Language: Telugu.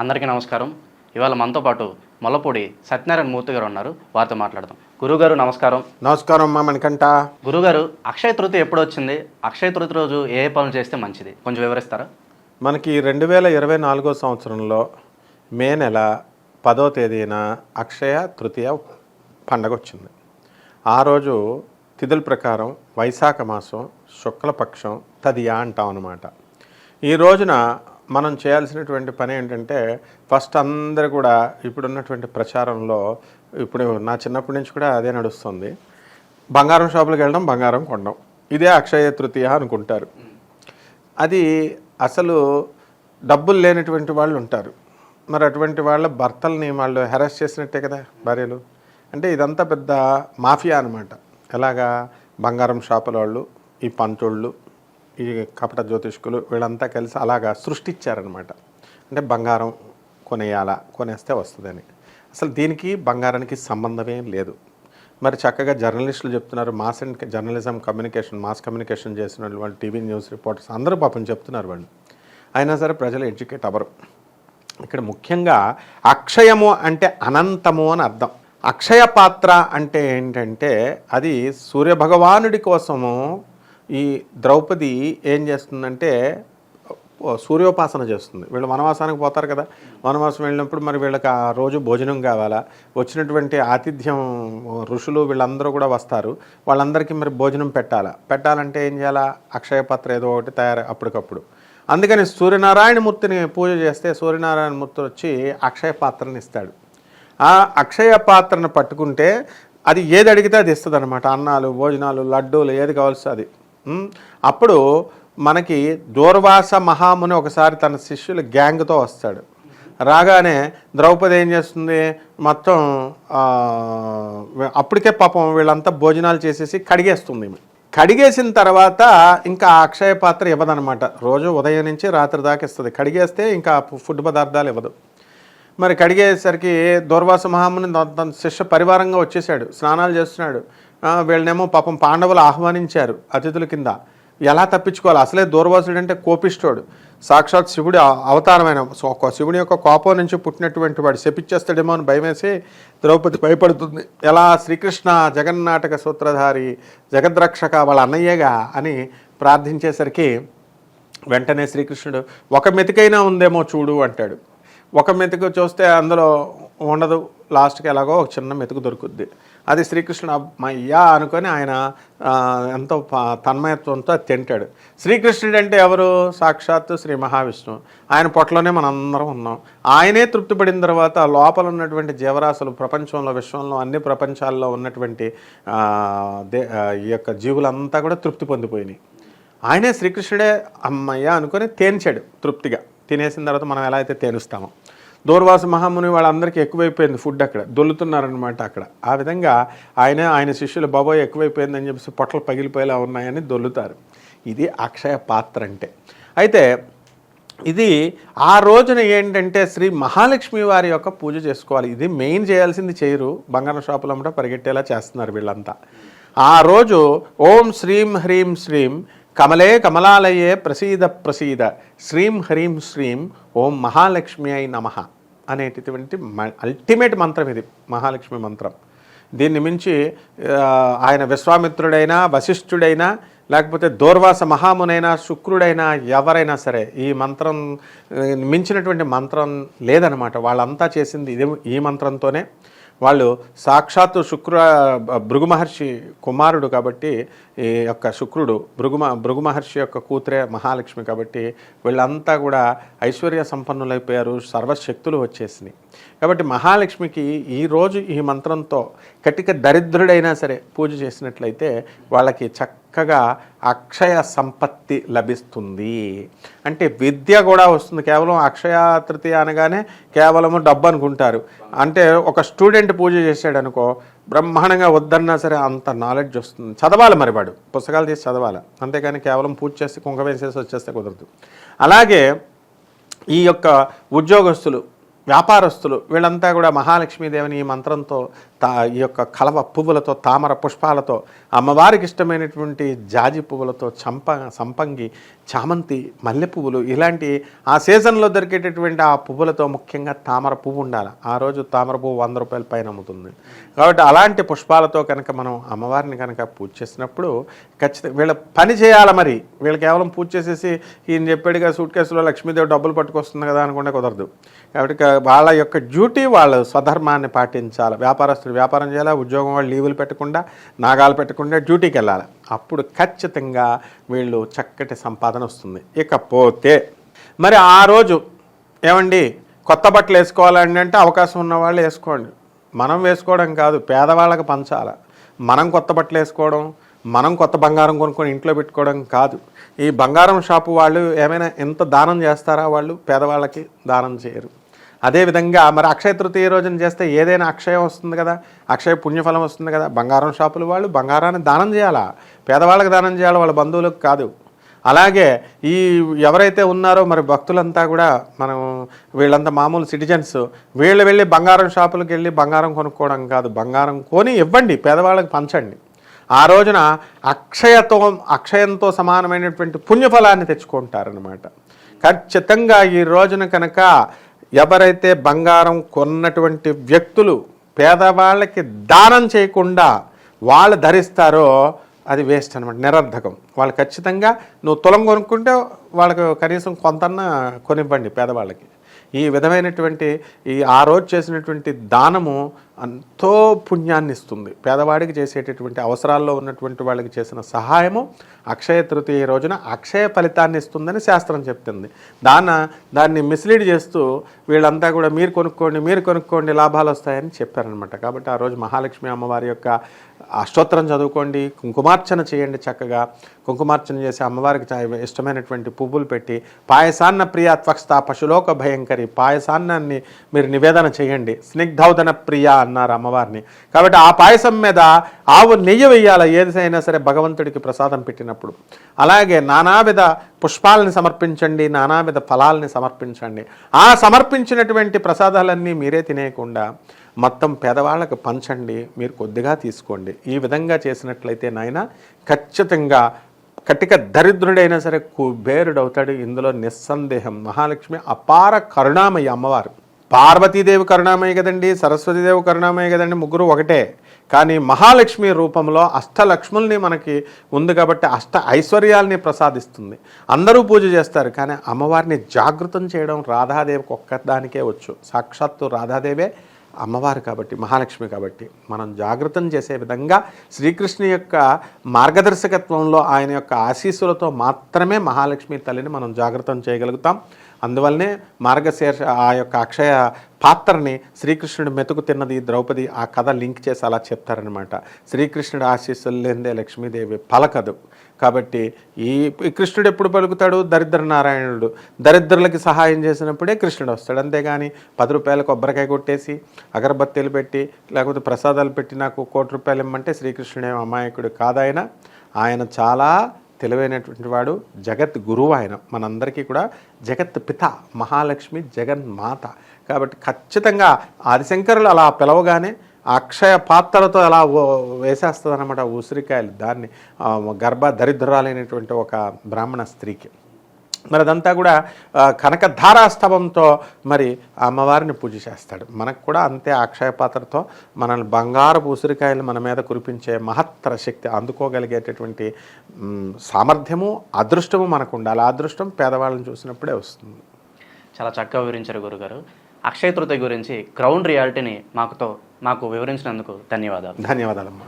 అందరికీ నమస్కారం. ఇవాళ మనతో పాటు మొల్లపూడి సత్యనారాయణ మూర్తి గారు ఉన్నారు. వారితో మాట్లాడదాం. గురుగారు నమస్కారం. నమస్కారం అమ్మా మణికంఠ. గురుగారు అక్షయ తృతీయ ఎప్పుడు వచ్చింది? అక్షయ తృతీయ రోజు ఏ పనులు చేస్తే మంచిది? కొంచెం వివరిస్తారా? మనకి రెండు వేల ఇరవై నాలుగో సంవత్సరంలో మే నెల పదో తేదీన అక్షయ తృతీయ పండగ వచ్చింది. ఆ రోజు తిథుల ప్రకారం వైశాఖ మాసం శుక్లపక్షం తదియా అంటాం అనమాట ఈ రోజున మనం చేయాల్సినటువంటి పని ఏంటంటే ఫస్ట్ అందరు కూడా ఇప్పుడున్నటువంటి ప్రచారంలో ఇప్పుడు నా చిన్నప్పటి నుంచి కూడా అదే నడుస్తుంది. బంగారం షాపులకు వెళ్ళడం బంగారం కొనడం. ఇదే అక్షయ తృతీయ అనుకుంటారు. అది అసలు డబ్బులు లేనటువంటి వాళ్ళు ఉంటారు. మరి అటువంటి వాళ్ళ భర్తల్ని వాళ్ళు హెరాస్ చేసినట్టే కదా భార్యలు. అంటే ఇదంతా పెద్ద మాఫియా అనమాట ఎలాగా? బంగారం షాపుల వాళ్ళు ఈ పంచోళ్ళు ఈ కపట జ్యోతిష్కులు వీళ్ళంతా కలిసి అలాగా సృష్టించారనమాట అంటే బంగారం కొనేయాలా? కొనేస్తే వస్తుందని. అసలు దీనికి బంగారానికి సంబంధమే లేదు. మరి చక్కగా జర్నలిస్టులు చెప్తున్నారు mass and journalism communication mass communication చేసిన వాళ్ళు టీవీ న్యూస్ రిపోర్టర్స్ అందరూ పాపం చెప్తున్నారు వాళ్ళు. అయినా సరే ప్రజలు ఎడ్యుకేట్ అవ్వరు. ఇక్కడ ముఖ్యంగా అక్షయము అంటే అనంతము అని అర్థం. అక్షయ పాత్ర అంటే ఏంటంటే అది సూర్యభగవానుడి కోసము ఈ ద్రౌపది ఏం చేస్తుందంటే సూర్యోపాసన చేస్తుంది. వీళ్ళు వనవాసానికి పోతారు కదా. వనవాసం వెళ్ళినప్పుడు మరి వీళ్ళకి ఆ రోజు భోజనం కావాలా? వచ్చినటువంటి ఆతిథ్యం ఋషులు వీళ్ళందరూ కూడా వస్తారు. వాళ్ళందరికీ మరి భోజనం పెట్టాలా? పెట్టాలంటే ఏం చేయాలా? అక్షయ పాత్ర ఏదో ఒకటి తయారు అప్పటికప్పుడు. అందుకని సూర్యనారాయణమూర్తిని పూజ చేస్తే సూర్యనారాయణమూర్తి వచ్చి అక్షయ పాత్రని ఇస్తాడు. ఆ అక్షయ పాత్రను పట్టుకుంటే అది ఏది అడిగితే అది ఇస్తుంది అనమాట అన్నాలు భోజనాలు లడ్డూలు ఏది కావాల్సి అది అప్పుడు మనకి దూర్వాస మహాముని ఒకసారి తన శిష్యులు గ్యాంగ్తో వస్తాడు. రాగానే ద్రౌపది ఏం చేస్తుంది? మొత్తం అప్పటికే పాపం వీళ్ళంతా భోజనాలు చేసేసి కడిగేస్తుంది కడిగేసిన తర్వాత ఇంకా అక్షయ పాత్ర ఇవ్వదనమాట రోజు ఉదయం నుంచి రాత్రి దాకా ఇస్తుంది. కడిగేస్తే ఇంకా ఫుడ్ పదార్థాలు ఇవ్వదు. మరి కడిగేసరికి దూర్వాస మహాముని తన- శిష్య పరివారంగా వచ్చేసాడు. స్నానాలు చేస్తున్నాడు. వీళ్ళనేమో పాపం పాండవులు ఆహ్వానించారు అతిథుల కింద. ఎలా తప్పించుకోవాలి? అసలే దూర్వాసుడు అంటే కోపిష్ఠుడు సాక్షాత్ శివుడి అవతారమైన ఒక శివుని యొక్క కోపం నుంచి పుట్టినటువంటి వాడు శపిచ్చేస్తాడేమో అని భయమేసి ద్రౌపది భయపడుతుంది. ఎలా శ్రీకృష్ణ జగన్నాటక సూత్రధారి జగద్రక్షక వాళ్ళ అన్నయ్యగా అని ప్రార్థించేసరికి వెంటనే శ్రీకృష్ణుడు ఒక మెతికైనా ఉందేమో చూడు అంటాడు. ఒక మెతుకు చూస్తే అందులో ఉండదు. లాస్ట్కి ఎలాగో ఒక చిన్న మెతుకు దొరుకుద్ది. అది శ్రీకృష్ణుడు అమ్మయ్యా అనుకొని ఆయన ఎంతో ప- తన్మయత్వంతో తింటాడు. శ్రీకృష్ణుడు అంటే ఎవరు? సాక్షాత్తు శ్రీ మహావిష్ణువు. ఆయన పొట్టలోనే మనందరం ఉన్నాం. ఆయనే తృప్తిపడిన తర్వాత లోపల ఉన్నటువంటి జీవరాశులు ప్రపంచంలో విశ్వంలో అన్ని ప్రపంచాల్లో ఉన్నటువంటి దే ఈ యొక్క జీవులంతా కూడా తృప్తి పొందిపోయినాయి. ఆయనే శ్రీకృష్ణుడే అమ్మయ్య అనుకొని తేన్చాడు తృప్తిగా. తినేసిన తర్వాత మనం ఎలా అయితే తేనుస్తామో. దూర్వాస మహాముని వాళ్ళందరికీ ఎక్కువైపోయింది ఫుడ్ అక్కడ. దొల్లుతున్నారనమాట అక్కడ. ఆ విధంగా ఆయన ఆయన శిష్యులు బాబోయ్ ఎక్కువైపోయిందని చెప్పేసి పొట్టలు పగిలిపోయేలా ఉన్నాయని దొల్లుతారు. ఇది అక్షయ పాత్ర అంటే. అయితే ఇది ఆ రోజున ఏంటంటే శ్రీ మహాలక్ష్మి వారి యొక్క పూజ చేసుకోవాలి. ఇది మెయిన్ చేయాల్సింది చేయరు. బంగారం షాపులు అమ్మట పరిగెట్టేలా చేస్తున్నారు వీళ్ళంతా. ఆ రోజు ఓం శ్రీం హ్రీం శ్రీం కమలే కమలాలయే ప్రసీద ప్రసీద. శ్రీం హ్రీం శ్రీం ఓం మహాలక్ష్మి అయి నమ. అనేటటువంటి అల్టిమేట్ మంత్రం ఇది మహాలక్ష్మి మంత్రం. దీన్ని మించి ఆయన విశ్వామిత్రుడైనా వశిష్ఠుడైనా లేకపోతే దూర్వాస మహామునైనా శుక్రుడైనా ఎవరైనా సరే ఈ మంత్రం మించినటువంటి మంత్రం లేదనమాట. వాళ్ళంతా చేసింది ఇదే ఈ మంత్రంతోనే. వాళ్ళు సాక్షాత్తు శుక్ర భృగు మహర్షి కుమారుడు కాబట్టి ఈ యొక్క శుక్రుడు భృగు భృగు మహర్షి యొక్క కూతురే మహాలక్ష్మి కాబట్టి వీళ్ళంతా కూడా ఐశ్వర్య సంపన్నులైపోయారు సర్వశక్తులు వచ్చేసినాయి. కాబట్టి మహాలక్ష్మికి ఈరోజు ఈ మంత్రంతో కటిక దరిద్రుడైనా సరే పూజ చేసినట్లయితే వాళ్ళకి చక్కగా అక్షయ సంపత్తి లభిస్తుంది. అంటే విద్య కూడా వస్తుంది. కేవలం అక్షయ తృతీయ అనగానే కేవలము డబ్బు అనుకుంటారు. అంటే ఒక స్టూడెంట్ పూజ చేశాడు అనుకో బ్రహ్మాండంగా వద్దన్నా సరే అంత నాలెడ్జ్ వస్తుంది. చదవాలి మరి వాడు. పుస్తకాలు తీసి చదవాలి. అంతేకాని కేవలం పూజ చేసి కుంక వేసేసి వచ్చేస్తే కుదరదు. అలాగే ఈ యొక్క ఉద్యోగస్తులు వ్యాపారస్తులు వీళ్ళంతా కూడా మహాలక్ష్మీదేవిని ఈ మంత్రంతో తా ఈ యొక్క కలవ పువ్వులతో తామర పుష్పాలతో అమ్మవారికి ఇష్టమైనటువంటి జాజి పువ్వులతో చంప సంపంగి చామంతి మల్లె పువ్వులు ఇలాంటి ఆ సీజన్లో దొరికేటటువంటి ఆ పువ్వులతో ముఖ్యంగా తామర పువ్వు ఉండాలి. ఆ రోజు తామర పువ్వు వంద రూపాయల పైన అమ్ముతుంది. కాబట్టి అలాంటి పుష్పాలతో కనుక మనం అమ్మవారిని కనుక పూజ చేసినప్పుడు ఖచ్చితంగా వీళ్ళ పని చేయాలి మరి. వీళ్ళు కేవలం పూజ చేసేసి ఈయన చెప్పాడుగా సూట్ కేసులో లక్ష్మీదేవి డబ్బులు పట్టుకొస్తుంది కదా అనుకుంటే కుదరదు. కాబట్టి వాళ్ళ యొక్క డ్యూటీ వాళ్ళ స్వధర్మాన్ని పాటించాలి. వ్యాపారస్తులు వ్యాపారం చేయాలి ఉద్యోగం వాళ్ళు లీవులు పెట్టకుండా నాగాలు పెట్టకుండా డ్యూటీకి వెళ్ళాలి. అప్పుడు ఖచ్చితంగా వీళ్ళు చక్కటి సంపాదన వస్తుంది. ఇకపోతే మరి ఆ రోజు ఏమండి కొత్త బట్టలు వేసుకోవాలండి అంటే అవకాశం ఉన్న వాళ్ళు వేసుకోండి. మనం వేసుకోవడం కాదు పేదవాళ్ళకి పంచాలి. మనం కొత్త బట్టలు వేసుకోవడం మనం కొత్త బంగారం కొనుక్కొని ఇంట్లో పెట్టుకోవడం కాదు. ఈ బంగారం షాపు వాళ్ళు ఏమైనా ఎంత దానం చేస్తారా వాళ్ళు? పేదవాళ్ళకి దానం చేయరు. అదేవిధంగా మరి అక్షయ తృతీయ రోజున చేస్తే ఏదైనా అక్షయం వస్తుంది కదా అక్షయ పుణ్యఫలం వస్తుంది కదా బంగారం షాపులు వాళ్ళు బంగారాన్ని దానం చేయాలా? పేదవాళ్ళకి దానం చేయాలి? వాళ్ళ బంధువులకు కాదు. అలాగే ఈ ఎవరైతే ఉన్నారో మరి భక్తులంతా కూడా మనం వీళ్ళంతా మామూలు సిటిజన్స్ వీళ్ళు వెళ్ళి బంగారం షాపులకు వెళ్ళి బంగారం కొనుక్కోవడం కాదు బంగారం కొని ఇవ్వండి పేదవాళ్ళకి పంచండి. ఆ రోజున అక్షయతో అక్షయంతో సమానమైనటువంటి పుణ్యఫలాన్ని తెచ్చుకుంటారనమాట ఖచ్చితంగా ఈ రోజున కనుక ఎవరైతే బంగారం కొన్నటువంటి వ్యక్తులు పేదవాళ్ళకి దానం చేయకుండా వాళ్ళు ధరిస్తారో అది వేస్ట్ అనమాట నిరర్ధకం. వాళ్ళు ఖచ్చితంగా నువ్వు తులం కొనుక్కుంటే వాళ్ళకు కనీసం కొంతన్నా కొనివ్వండి పేదవాళ్ళకి. ఈ విధమైనటువంటి ఈ ఆ రోజు చేసినటువంటి దానము ఎంతో పుణ్యాన్ని ఇస్తుంది పేదవాడికి చేసేటటువంటి అవసరాల్లో ఉన్నటువంటి వాళ్ళకి చేసిన సహాయము అక్షయ తృతీయ రోజున అక్షయ ఫలితాన్ని ఇస్తుందని శాస్త్రం చెప్తుంది. దాన దాన్ని మిస్లీడ్ చేస్తూ వీళ్ళంతా కూడా మీరు కొనుక్కోండి మీరు కొనుక్కోండి లాభాలు వస్తాయని చెప్పారనమాట కాబట్టి ఆ రోజు మహాలక్ష్మి అమ్మవారి యొక్క అష్టోత్తరం చదువుకోండి కుంకుమార్చన చేయండి చక్కగా. కుంకుమార్చన చేసి అమ్మవారికి ఇష్టమైనటువంటి పువ్వులు పెట్టి పాయసాన్న ప్రియ త్వక్స్త పశులోక భయంకరి పాయసాన్నాన్ని మీరు నివేదన చేయండి. స్నిగ్ధౌదన ప్రియ అన్నారు అమ్మవారిని. కాబట్టి ఆ పాయసం మీద ఆవు నెయ్యి వేయాలి ఏదైనా సరే భగవంతుడికి ప్రసాదం పెట్టినప్పుడు. అలాగే నానావిధ పుష్పాలని సమర్పించండి నానావిధ ఫలాలని సమర్పించండి. ఆ సమర్పించినటువంటి ప్రసాదాలన్నీ మీరే తినేయకుండా మొత్తం పేదవాళ్ళకు పంచండి మీరు కొద్దిగా తీసుకోండి. ఈ విధంగా చేసినట్లయితే నాయన ఖచ్చితంగా కటిక దరిద్రుడైనా సరే కుబేరుడవుతాడు ఇందులో నిస్సందేహం. మహాలక్ష్మి అపార కరుణామయ్య అమ్మవారు. పార్వతీదేవి కరుణామయ్య కదండి సరస్వతీదేవి కరుణామయ్య కదండి ముగ్గురు ఒకటే. కానీ మహాలక్ష్మి రూపంలో అష్టలక్ష్ముల్ని మనకి ఉంది కాబట్టి అష్ట ఐశ్వర్యాల్ని ప్రసాదిస్తుంది. అందరూ పూజ చేస్తారు కానీ అమ్మవారిని జాగృతం చేయడం రాధాదేవికి ఒక్కదానికే వచ్చు. సాక్షాత్తు రాధాదేవే అమ్మవారు కాబట్టి మహాలక్ష్మి కాబట్టి మనం జాగృతం చేసే విధంగా శ్రీకృష్ణ యొక్క మార్గదర్శకత్వంలో ఆయన యొక్క ఆశీస్సులతో మాత్రమే మహాలక్ష్మి తల్లిని మనం జాగృతం చేయగలుగుతాం. అందువల్లనే మార్గశీర్ష ఆ యొక్క అక్షయ పాత్రని శ్రీకృష్ణుడు మెతుకు తిన్నది ద్రౌపది ఆ కథ లింక్ చేసి అలా చెప్తారనమాట శ్రీకృష్ణుడు ఆశీస్సులు లేనిదే లక్ష్మీదేవి పలకదు. కాబట్టి ఈ కృష్ణుడు ఎప్పుడు పలుకుతాడు? దరిద్ర నారాయణుడు. దరిద్రులకి సహాయం చేసినప్పుడే కృష్ణుడు వస్తాడు. అంతేగాని పది రూపాయల కొబ్బరికాయ కొట్టేసి అగరబత్తీలు పెట్టి లేకపోతే ప్రసాదాలు పెట్టి నాకు కోటి రూపాయలు ఇమ్మంటే శ్రీకృష్ణుడే అమాయకుడు కాదాయన. ఆయన చాలా తెలివైనటువంటి వాడు జగత్ గురువు ఆయన. మనందరికీ కూడా జగత్ పిత మహాలక్ష్మి జగన్మాత కాబట్టి ఖచ్చితంగా ఆదిశంకరులు అలా పిలవగానే అక్షయ పాత్రలతో అలా వేసేస్తుంది అనమాట ఉసిరికాయలు దాన్ని గర్భ దరిద్రాలైనటువంటి ఒక బ్రాహ్మణ స్త్రీకి. మరి అదంతా కూడా కనకధారాస్తవంతో మరి అమ్మవారిని పూజ చేస్తాడు. మనకు కూడా అంతే అక్షయ పాత్రతో మనల్ని బంగారపు ఉసిరికాయలు మన మీద కురిపించే మహత్తర శక్తి అందుకోగలిగేటటువంటి సామర్థ్యము అదృష్టము మనకు ఉండాలి. అదృష్టం పేదవాళ్ళని చూసినప్పుడే వస్తుంది. చాలా చక్కగా వివరించారు గురుగారు. అక్షయ తృతీయ గురించి గ్రౌండ్ రియాలిటీని మాకుతో మాకు వివరించినందుకు ధన్యవాదాలు. ధన్యవాదాలమ్మా.